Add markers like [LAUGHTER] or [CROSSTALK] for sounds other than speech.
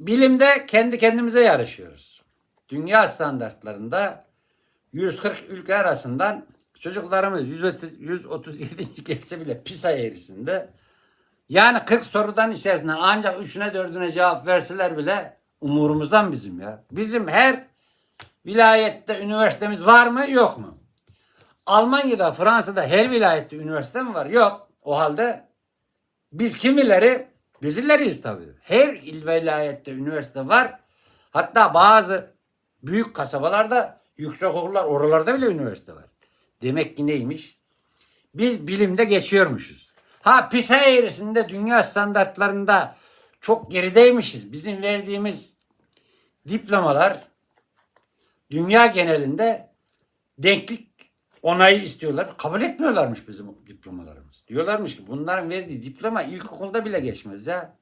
bilimde kendi kendimize yarışıyoruz. Dünya standartlarında 140 ülke arasından çocuklarımız 130 137. [LAUGHS] gelse bile PISA eğrisinde yani 40 sorudan içerisinden ancak 3'üne 4'üne cevap verseler bile umurumuzdan bizim ya. Bizim her vilayette üniversitemiz var mı yok mu? Almanya'da, Fransa'da her vilayette üniversite mi var? Yok. O halde biz kimileri bizileriyiz tabii. Her il vilayette üniversite var. Hatta bazı büyük kasabalarda yüksek okullar oralarda bile üniversite var. Demek ki neymiş? Biz bilimde geçiyormuşuz. Ha PISA eğrisinde dünya standartlarında çok gerideymişiz. Bizim verdiğimiz diplomalar dünya genelinde denklik onayı istiyorlar. Kabul etmiyorlarmış bizim diplomalarımız. Diyorlarmış ki bunların verdiği diploma ilkokulda bile geçmez ya.